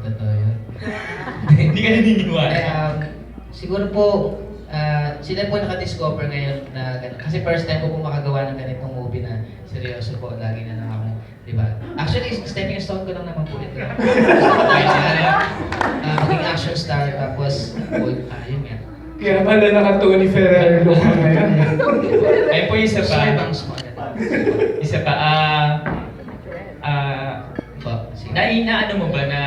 totoo yun. Hindi ka naniniwala. Eh, um, siguro po, ah, sila po nakadiscover ngayon na kasi first time ko po makagawa ng ganitong movie na seryoso po, lagi na lang ako, di ba? Actually, stepping stone ko lang naman po ito. Kahit sila na, ah, maging action star, tapos, oh, ah, yun nga. Kaya pala naka-Tony Ferrer look ka ngayon. Ay po isa Gusto ko pa. Isa pa. Ah, ah, Po, sige. na, na ano mo ba na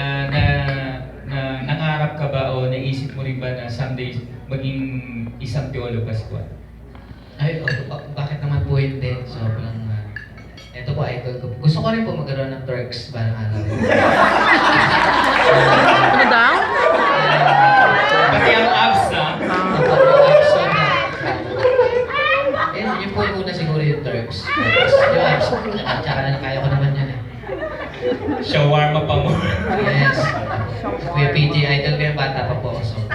nangarap ka ba o naisip mo rin ba na someday maging isang teolo Pascual? Ay, oh, ba- bakit naman po hindi? Sobrang, uh, ito po, idol ko. Gusto ko rin po magkaroon ng Turks parang araw. Shawarma pa mo. Yes. Kuya PJ, idol ko yung bata pa po. So,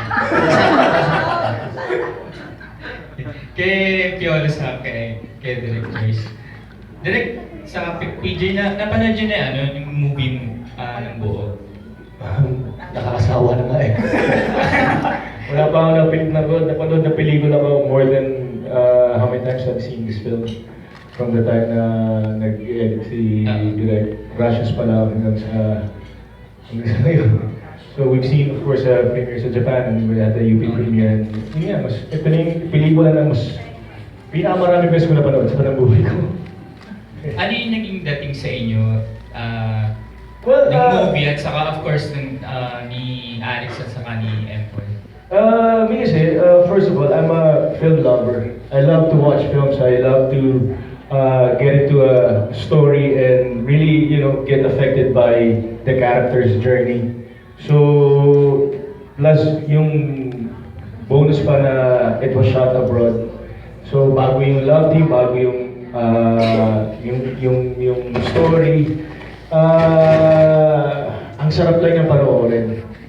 kay Piolo sa kay, kay Direk Joyce. Direk, sa PJ na, napanood yun na ano, yung movie mo ah, ng buo. Nakakasawa na nga eh. Wala pa ako napil- napanood, napanood na pelikula ko more than uh, how many times I've seen this film. From the time na nag-edit si Ah. Direct Russians pa lang hanggang sa hanggang sa ngayon. So we've seen of course uh, premiere sa Japan and we had the UP premiere and yun nga, mas, ito na yung pelikula na mas pinakamarami beses ko napanood sa panang buhay ko. Ano yung naging dating sa inyo ah, Well, ng uh, movie at saka of course ng, ah, ni Alex at saka ni Empoy? Uh, me kasi, uh, first of all, I'm a film lover. I love to watch films. I love to uh, get into a story and really, you know, get affected by the character's journey. So, plus yung bonus pa na it was shot abroad. So, bago yung love team, bago yung uh, yung yung yung story, uh, ang sarap lang niyang panoorin.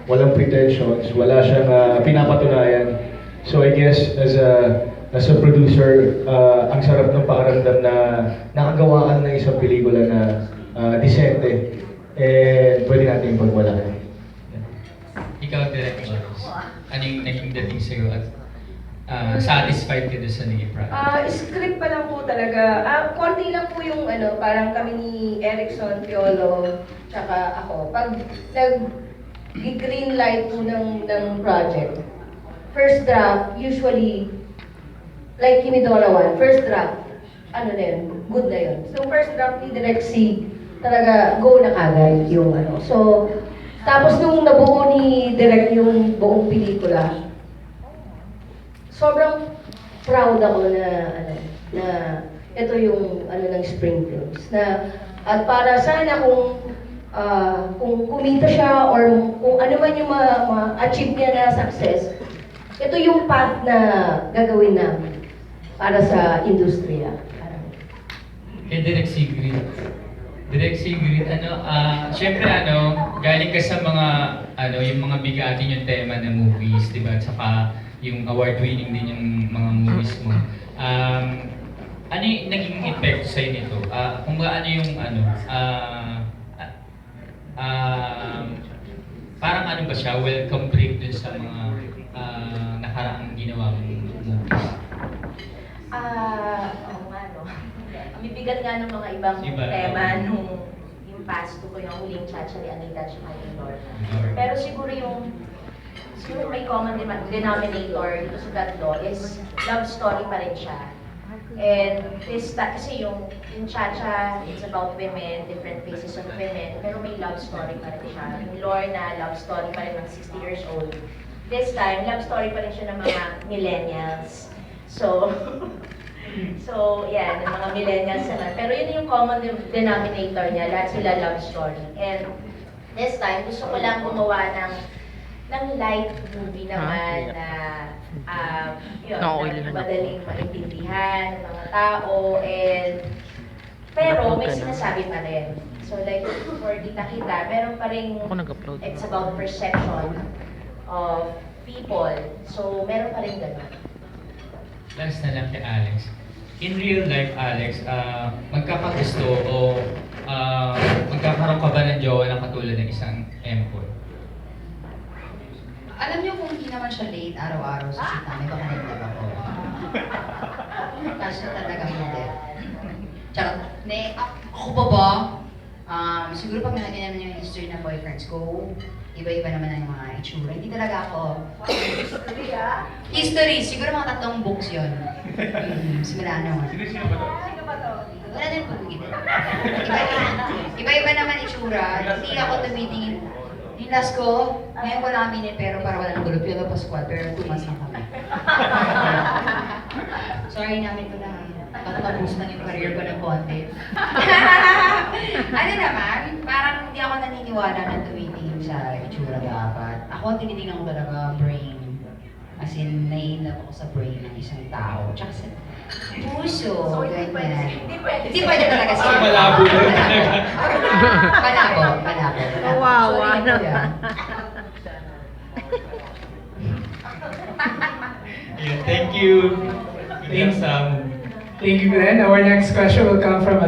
Walang pretensions, wala siyang uh, pinapatunayan. So I guess as a as a producer, uh, ang sarap ng pakiramdam na nakagawa ka ng isang pelikula na uh, disente eh pwede natin ipagmalaki. Ikaw, Direk Joyce. Ano yung naging dating sa'yo at ah, satisfied ka doon sa naging project? Ah, script pa lang po talaga. Ah, konti lang po yung ano, parang kami ni Erickson, Piolo, tsaka ako. Pag nag green light po ng, ng project, first draft, usually, like Kimidora 1, first draft, ano na yun, good na yun. So first draft ni Direct C, talaga go na kagad yung ano. So, tapos nung nabuo ni Direct yung buong pelikula, sobrang proud ako na ano na ito yung ano ng Spring Films. Na at para sana kung ah, kung kumita siya or kung ano man yung ma- ma-achieve niya na success ito yung path na gagawin namin para sa industriya. Kay Direk Sigrid. Direk Sigrid, ano, ah, syempre ano, galing ka sa mga, ano, yung mga bigatin yung tema ng movies, di ba? At yung award-winning din yung mga movies mo. Um, ano yung naging epekto sa'yo nito? Ah, kung ba ano yung, ano, ah, ah, um, parang ano ba siya, welcome break dun sa mga ah, nakaraang ginawa movies? Ah, oo nga no. Ang bibigat nga ng mga ibang Iba, tema oo. nung yung past ko yung huling chacha ni Anita at yung Lorna. Lorna. Pero siguro yung siguro may common dem- denominator dito sa tatlo is love story pa rin siya. And this ta- kasi yung yung Chacha, it's about women, different faces of women, pero may love story pa rin siya. Yung Lorna, love story pa rin ng 60 years old. This time, love story pa rin siya ng mga millennials. So, so, yan, ng mga millennials naman. Pero yun yung common de- denominator niya, lahat sila love story. And this time, gusto ko lang gumawa ng ng light movie naman na um, yun, Nakukulihan na madaling maintindihan ng mga tao and pero may sinasabi pa rin. So like for kita-kita, meron pa rin it's about perception of people. So meron pa rin ganun. Last na lang kay Alex. In real life, Alex, ah magkakagusto o ah, magkakaroon ka ba ng jowa na katulad ng isang employee? Alam niyo kung hindi naman siya late araw-araw sa shoot namin, baka nag ako. Kasi talaga hindi. Tsaka, ne, a- ako pa ba? Um, siguro pag nalagyan naman yung history ng boyfriends ko, iba-iba naman ang mga itsura. Hindi talaga ako. History ah. History, siguro mga tatlong books yun. Mm, simula naman. Sino ba to? Wala din po Iba-iba, iba-iba naman itsura. Hindi ako tumitingin. Yung last ko, ngayon ko lang aminin pero para wala nang gulo. Piolo Pascual, pero two months lang kami. Sorry namin ko na. Tatapos lang yung career ko ng konti. ano naman, parang hindi ako naniniwala na tumitingin sa itsura dapat. Ako tinitingnan ko talaga brain. As in, naiinap ako sa brain ng isang tao. Tsaka sa puso, So, hindi pwede, ganyan. hindi pwede. Hindi pwede talaga siya. Ah, malabo na yun. Malabo, malabo. Kawawa Sorry po yan. Yeah, thank you. Good luck sa movie. Thank you, Glenn. Our next question will come from